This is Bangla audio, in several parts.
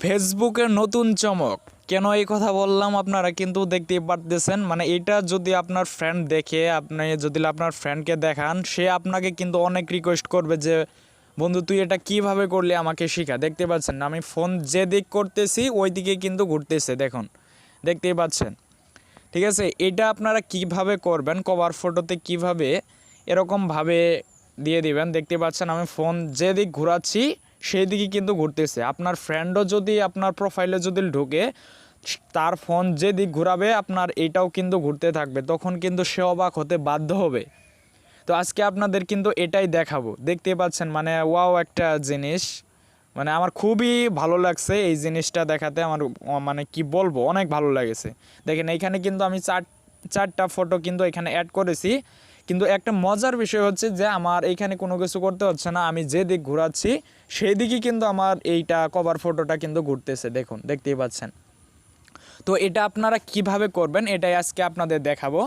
ফেসবুকের নতুন চমক। কেন এই কথা বললাম আপনারা কিন্তু দেখতেই পারতেছেন? মানে এটা যদি আপনার ফ্রেন্ড দেখে, আপনি যদি আপনার ফ্রেন্ডকে দেখান, সে আপনাকে কিন্তু অনেক রিকোয়েস্ট করবে যে, বন্ধু, তুই এটা কীভাবে করলি আমাকে শিখা? দেখতে পাচ্ছেন আমি ফোন যে দিক করতেছি, ওই দিকে কিন্তু ঘুরতেছে, দেখুন। দেখতেই পাচ্ছেন। ঠিক আছে? এটা আপনারা কীভাবে করবেন কভার ফটোতে কীভাবে এরকমভাবে দিয়ে দিবেন, দেখতে পাচ্ছেন, আমি ফোন যে দিক ঘোরাচ্ছি সেই দিকে কিন্তু ঘুরতেছে। আপনার ফ্রেন্ডও যদি আপনার প্রোফাইলে যদি ঢুকে, তার ফোন যে দিক ঘোরাবে, আপনার এটাও কিন্তু ঘুরতে থাকবে। তখন কিন্তু সে অবাক হতে বাধ্য হবে। তো আজকে আপনাদের কিন্তু এটাই দেখাবো। দেখতে পাচ্ছেন মানে ওয়াও একটা জিনিস। মানে আমার খুবই ভালো লাগছে এই জিনিসটা দেখাতে। আমার মানে কি বলব, অনেক ভালো লেগেছে। দেখেন এইখানে কিন্তু আমি চার, চারটা ফটো কিন্তু এখানে অ্যাড করেছি। কিন্তু একটা মজার বিষয় হচ্ছে যে আমার এইখানে কোনো কিছু করতে হচ্ছে না, আমি যে দিক ঘোরাচ্ছি, সেই দিকে কিন্তু আমার এইটা কভার ফটোটা কিন্তু ঘুরতেছে, দেখুন, দেখতেই পাচ্ছেন। তো এটা আপনারা কীভাবে করবেন, এটাই আজকে আপনাদের দেখাবো।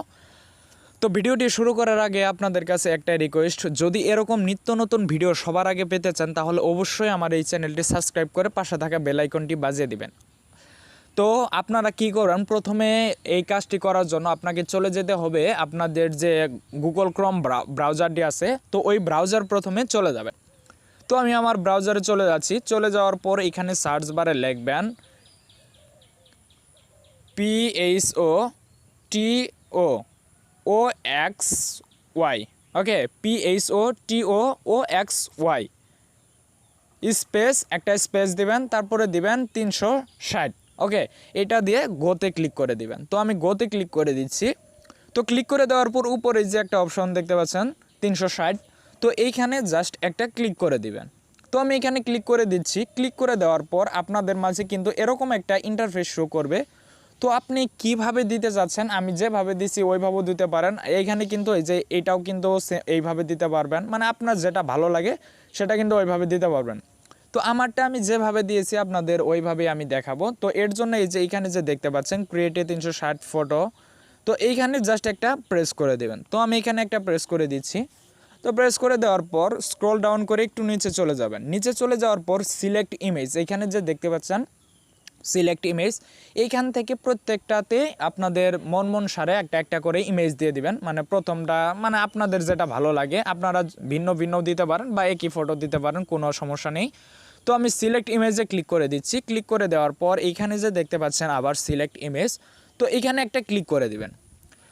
তো ভিডিওটি শুরু করার আগে আপনাদের কাছে একটা রিকোয়েস্ট যদি এরকম নিত্য নতুন ভিডিও সবার আগে পেতে চান, তাহলে অবশ্যই আমার এই চ্যানেলটি সাবস্ক্রাইব করে পাশে থাকা বেল আইকনটি বাজিয়ে দিবেন। তো আপনারা কি করবেন প্রথমে এই কাজটি করার জন্য আপনাকে চলে যেতে হবে আপনাদের যে গুগল ক্রম ব্রাউজারটি আছে, তো ওই ব্রাউজার প্রথমে চলে যাবেন। তো আমি আমার ব্রাউজারে চলে যাচ্ছি। চলে যাওয়ার পর এখানে সার্চ বারে লিখবেন P H O T O O X Y okay P H O T O O X Y space একটা স্পেস দিবেন, তারপরে দিবেন তিনশো ষাট। ওকে এটা দিয়ে গোতে ক্লিক করে দিবেন। তো আমি গোতে ক্লিক করে দিচ্ছি। তো ক্লিক করে দেওয়ার পর উপরে যে একটা অপশন দেখতে পাচ্ছেন, তিনশো ষাট, তো এইখানে জাস্ট একটা ক্লিক করে দিবেন। তো আমি এখানে ক্লিক করে দিচ্ছি। ক্লিক করে দেওয়ার পর আপনাদের মাঝে কিন্তু এরকম একটা ইন্টারফেস শো করবে। তো আপনি কীভাবে দিতে চাচ্ছেন? আমি যেভাবে দিছি ওইভাবেও দিতে পারেন। এইখানে কিন্তু এই যে এটাও কিন্তু এইভাবে দিতে পারবেন। মানে আপনার যেটা ভালো লাগে, সেটা কিন্তু ওইভাবে দিতে পারবেন। তো আমারটা আমি যেভাবে দিয়েছি আপনাদের ওইভাবেই আমি দেখাবো। তো এর জন্য এই যে এইখানে যে দেখতে পাচ্ছেন ক্রিয়েটে তিনশো ষাট ফটো তো এইখানে জাস্ট একটা প্রেস করে দেবেন। তো আমি এখানে একটা প্রেস করে দিচ্ছি। তো প্রেস করে দেওয়ার পর স্ক্রল ডাউন করে একটু নিচে চলে যাবেন। নিচে চলে যাওয়ার পর সিলেক্ট ইমেজ এখানে যে দেখতে পাচ্ছেন সিলেক্ট ইমেজ এইখান থেকে প্রত্যেকটাতে আপনাদের মন মন সারে একটা একটা করে ইমেজ দিয়ে দিবেন। মানে প্রথমটা মানে আপনাদের যেটা ভালো লাগে, আপনারা ভিন্ন ভিন্ন দিতে পারেন বা একই ফটো দিতে পারেন, কোনো সমস্যা নেই। তো আমি সিলেক্ট ইমেজে ক্লিক করে দিচ্ছি। ক্লিক করে দেওয়ার পর এইখানে যে দেখতে পাচ্ছেন আবার সিলেক্ট ইমেজ তো এখানে একটা ক্লিক করে দিবেন।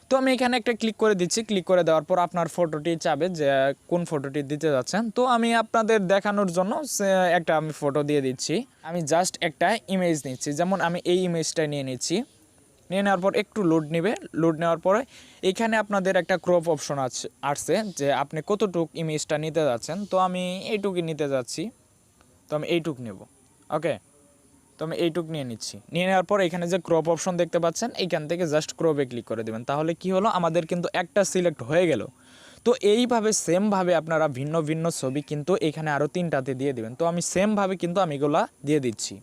তো আমি এখানে একটা ক্লিক করে দিচ্ছি। ক্লিক করে দেওয়ার পর আপনার ফটোটি চাবে যে, কোন ফটোটি দিতে যাচ্ছেন। তো আমি আপনাদের দেখানোর জন্য একটা আমি ফটো দিয়ে দিচ্ছি। আমি জাস্ট একটা ইমেজ নিচ্ছি। যেমন আমি এই ইমেজটা নিয়ে নিচ্ছি। নিয়ে নেওয়ার পর একটু লোড নেবে। লোড নেওয়ার পরে এখানে আপনাদের একটা ক্রপ অপশন আছে, আসছে যে, আপনি কতটুক ইমেজটা নিতে যাচ্ছেন। তো আমি এইটুকুই নিতে যাচ্ছি। তো আমি এইটুক নেব। ওকে তো আমি এইটুক নিয়ে নিচ্ছি। নিয়ে নেওয়ার পর এখানে যে ক্রপ অপশন দেখতে পাচ্ছেন, এইখান থেকে জাস্ট ক্রপে ক্লিক করে দেবেন। তাহলে কি হলো? আমাদের কিন্তু একটা সিলেক্ট হয়ে গেল। তো এইভাবে সেমভাবে আপনারা ভিন্ন ভিন্ন ছবি কিন্তু এখানে আরও তিনটাতে দিয়ে দিবেন। তো আমি সেমভাবে কিন্তু আমি এগুলা দিয়ে দিচ্ছি।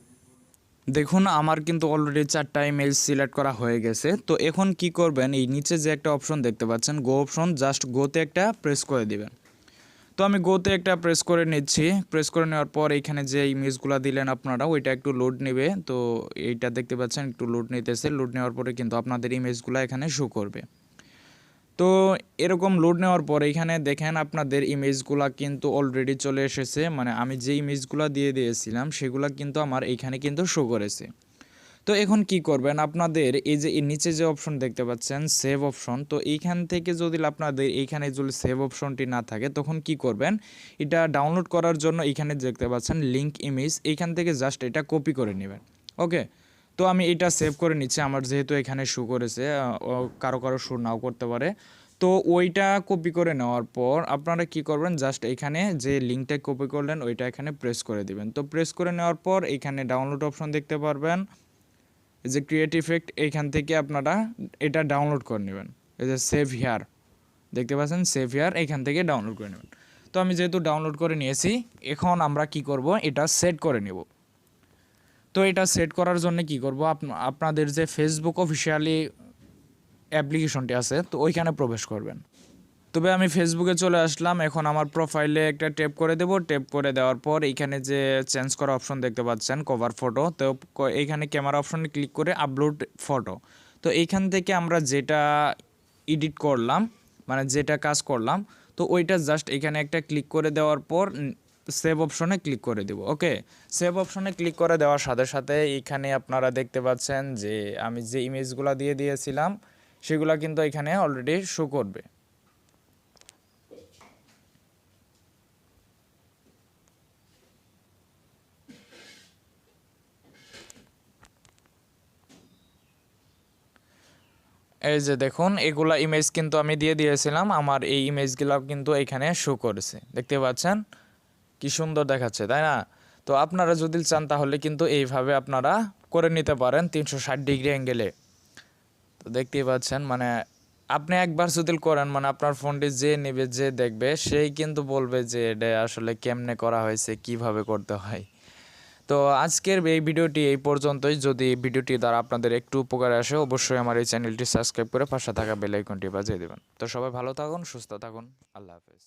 দেখুন, আমার কিন্তু অলরেডি চারটা ইমেজ সিলেক্ট করা হয়ে গেছে। তো এখন কি করবেন? এই নিচে যে একটা অপশন দেখতে পাচ্ছেন গো অপশন জাস্ট গোতে একটা প্রেস করে দিবেন। তো আমি গোতে একটা প্রেস করে নিচ্ছি। প্রেস করে নেওয়ার পর এখানে যে ইমেজগুলো দিলেন আপনারা, ওইটা একটু লোড নেবে। তো এইটা দেখতে পাচ্ছেন, একটু লোড নিতেছে। লোড নেওয়ার পরে কিন্তু আপনাদের ইমেজগুলো এখানে শো করবে। তো এরকম লোড নেওয়ার পর এখানে দেখেন আপনাদের ইমেজগুলা কিন্তু অলরেডি চলে এসেছে। মানে আমি যে ইমেজগুলো দিয়ে দিয়েছিলাম, সেগুলো কিন্তু আমার এইখানে কিন্তু শো করেছে। তো এখন কি করবেন? আপনাদের এই যে নিচে যে অপশন দেখতে পাচ্ছেন সেভ অপশন তো এইখান থেকে যদি আপনাদের এইখানে যদি সেভ অপশনটি না থাকে, তখন কি করবেন? এটা ডাউনলোড করার জন্য এইখানে দেখতে পাচ্ছেন লিঙ্ক ইমেজ এইখান থেকে জাস্ট এটা কপি করে নেবেন। ওকে তো আমি এটা সেভ করে নিচ্ছি, আমার যেহেতু এখানে শো করেছে কারও কারও শো নাও করতে পারে। তো ওইটা কপি করে নেওয়ার পর আপনারা কি করবেন? জাস্ট এখানে যে লিঙ্কটা কপি করলেন, ওইটা এখানে প্রেস করে দিবেন। তো প্রেস করে নেওয়ার পর এখানে ডাউনলোড অপশন দেখতে পারবেন। এই যে ক্রিয়েট ইফেক্ট এইখান থেকে আপনারা এটা ডাউনলোড করে নেবেন। এই যে সেভ হেয়ার দেখতে পাচ্ছেন? সেভ হেয়ার এইখান থেকে ডাউনলোড করে নেবেন। তো আমি যেহেতু ডাউনলোড করে নিয়েছি, এখন আমরা কি করব? এটা সেট করে নেব। তো এটা সেট করার জন্য কি করব? আপ- আপনাদের যে ফেসবুক অফিসিয়ালি অ্যাপ্লিকেশনটি আছে, তো ওইখানে প্রবেশ করবেন। তবে আমি ফেসবুকে চলে আসলাম। এখন আমার প্রোফাইলে একটা ট্যাপ করে দেব। ট্যাপ করে দেওয়ার পর এইখানে যে চেঞ্জ করা অপশন দেখতে পাচ্ছেন কভার ফটো তো এইখানে ক্যামেরা অপশনে ক্লিক করে আপলোড ফটো তো এইখান থেকে আমরা যেটা এডিট করলাম মানে যেটা কাজ করলাম, তো ওইটা জাস্ট এখানে একটা ক্লিক করে দেওয়ার পর সেভ অপশনে ক্লিক করে দেব ওকে সেভ অপশনে ক্লিক করে দেওয়ার সাথে সাথে এখানে আপনারা দেখতে পাচ্ছেন যে আমি যে ইমেজগুলো দিয়ে দিয়েছিলাম, সেগুলো কিন্তু এখানে অলরেডি শো করবে। এই যে দেখুন, এগুলা ইমেজ কিন্তু আমি দিয়ে দিয়েছিলাম। আমার এই ইমেজগুলো কিন্তু এখানে শো করেছে। দেখতে পাচ্ছেন? কি সুন্দর দেখাচ্ছে, তাই না? তো আপনারা যদি চান তাহলে কিন্তু এইভাবে আপনারা করে নিতে পারেন তিনশো ষাট ডিগ্রি অ্যাঙ্গেলে তো দেখতেই পাচ্ছেন মানে আপনি একবার যদি করেন মানে আপনার ফোনটি যে নেবে, যে দেখবে, সেই কিন্তু বলবে যে এটা আসলে কেমনে করা হয়েছে, কীভাবে করতে হয়। তো আজকের এই ভিডিওটি এই পর্যন্তই। যদি ভিডিওটি দ্বারা আপনাদের একটু উপকার আসে, অবশ্যই আমার এই চ্যানেলটি সাবস্ক্রাইব করে পাশে থাকা বেলাইকনটি বাজিয়ে দেবেন। তো সবাই ভালো থাকুন, সুস্থ থাকুন। আল্লাহ হাফেজ।